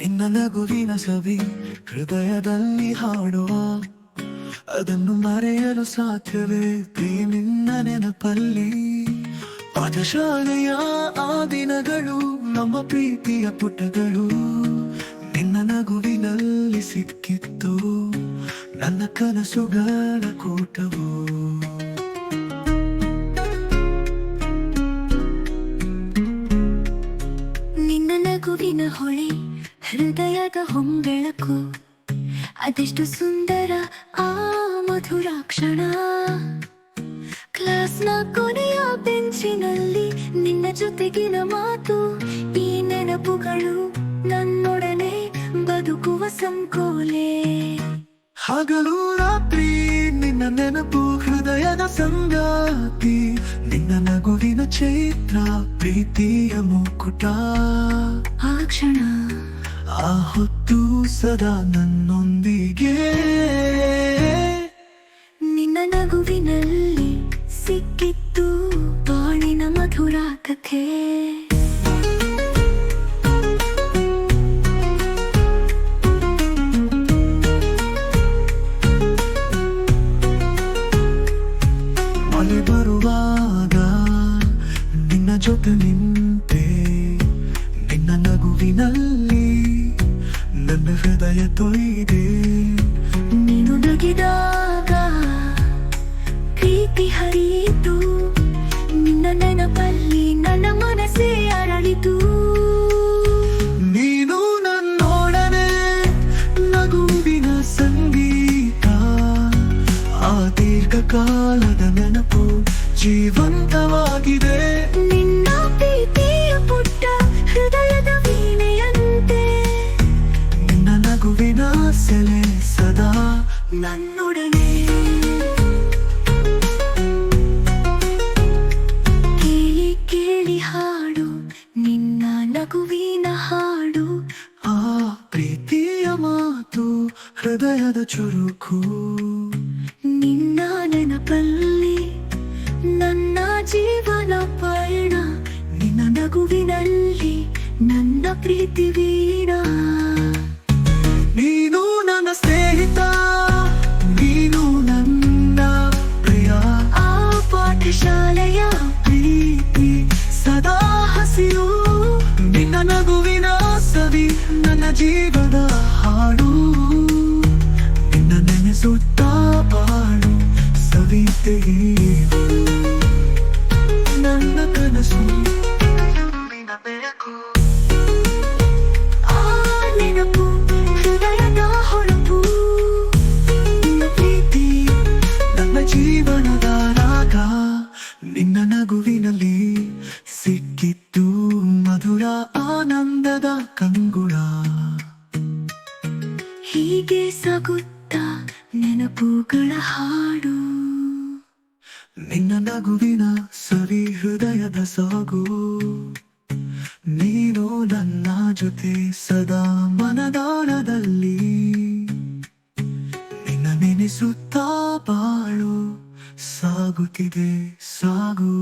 ನಿನ್ನ ನಗುವಿನ ಸವಿ ಹೃದಯದಲ್ಲಿ ಹಾಡುವ. ಅದನ್ನು ಮರೆಯಲು ಸಾಧ್ಯವೇ? ನಿನ್ನ ನೆನಪಲ್ಲಿ ಪಾಠಶಾಲೆಯ ಆ ದಿನಗಳು, ನಮ್ಮ ಪ್ರೀತಿಯ ಪುಟಗಳು. ನಿನ್ನ ನಗುವಿನಲ್ಲಿ ಸಿಕ್ಕಿತ್ತು, ನನ್ನ ಕನಸುಗಳ ಕೂಟವು. ಹೊಂಬೆಳಕು ಅದೆಷ್ಟು ಸುಂದರ ಆ ಮಧುರ ಕ್ಷಣ ಕ್ಲಾಸ್ನ ಕೊನೆಯ ಬೆಂಚಿನಲ್ಲಿ ನಿನ್ನ ಜೊತೆಗಿನ ಮಾತು ಈ ನೆನಪುಗಳು ನನ್ನೊಡನೆ ಬದುಕುವ ಸಂಕೋಲೆ. ಹಗಲು ರಾತ್ರಿ ನಿನ್ನ ನೆನಪು ಹೃದಯದ ಸಂಗಾತಿ ನಿನ್ನ ನಗುವಿನ ಚೈತ್ರ ಪ್ರೀತಿಯ ಮುಕುಟ. ಆ ಕ್ಷಣ ಆ ಹೊತ್ತು ಸದಾ ನನ್ನೊಂದಿಗೆ. ನಿನ್ನ ನಗುವಿನಲ್ಲಿ ಸಿಕ್ಕಿತ್ತು ಬಾಳಿನ ಮಧುರ ಕಥೆ ಮಳೆ ಬರುವಾಗ ನಿನ್ನ ಜೊತೆ ನಿಂತೆ ನಿನ್ನ ನಗುವಿನಲ್ಲಿ ನನ್ನ ಹೃದಯ ತೊಯ್ದೆ. ನೀನು ನಗಿದಾಗ ಪ್ರೀತಿ ಹರಿಯಿತು. ನಿನ್ನ ನೆನಪಲ್ಲಿ ನನ್ನ ಮನಸ್ಸೇ ಅರಳಿತು. ದೀರ್ಘಕಾಲದ ನೆನಪು ಜೀವಂತವಾಗಿದೆ. ನಿನ್ನ ನನ್ನೊಡನೆ. ಕೇಳಿ ಕೇಳಿ ಹಾಡು, ನಿನ್ನ ನಗುವಿನ ಹಾಡು. ಆ ಪ್ರೀತಿಯ ಮಾತು, ಹೃದಯದ ಚುರುಕು. ನಿನ್ನ ನೆನಪಲ್ಲಿ ನನ್ನ ಜೀವನ ಪಯಣ. ನಿನ್ನ ನಗುವಿನಲ್ಲಿ ನನ್ನ ಪ್ರೀತಿ ವೀಣ. ಜೀವದ ಹಾಡು. ನಿನ್ನ ನೆನೆಸುತ್ತಾ ಬಾಳು ಸವಿತೆಯೇ. ನನ್ನ ಕನಸು ಜೀವನದ ರಾಗ. ನಿನ್ನ ನಗುವಿನಲ್ಲಿ ಸಿಕ್ಕಿತ್ತು ಮಧುರ ಆನಂದದ ಕಂಗುಳ. ಹೀಗೆ ಸಾಗುತ್ತ ನೆನಪುಗಳ ಹಾಡು. ನಿನ್ನ ನಗುವಿನ ಸರಿ ಹೃದಯದ ಸಾಗು. ನೀನು ನನ್ನ ಜೊತೆ ಸದಾ ಮನದಾಳದಲ್ಲಿ ನಿನ್ನ ನೆನೆಸುತ್ತಾ ಬಾಳು, ಸಾಗುತ್ತಿದೆ ಸಾಗು.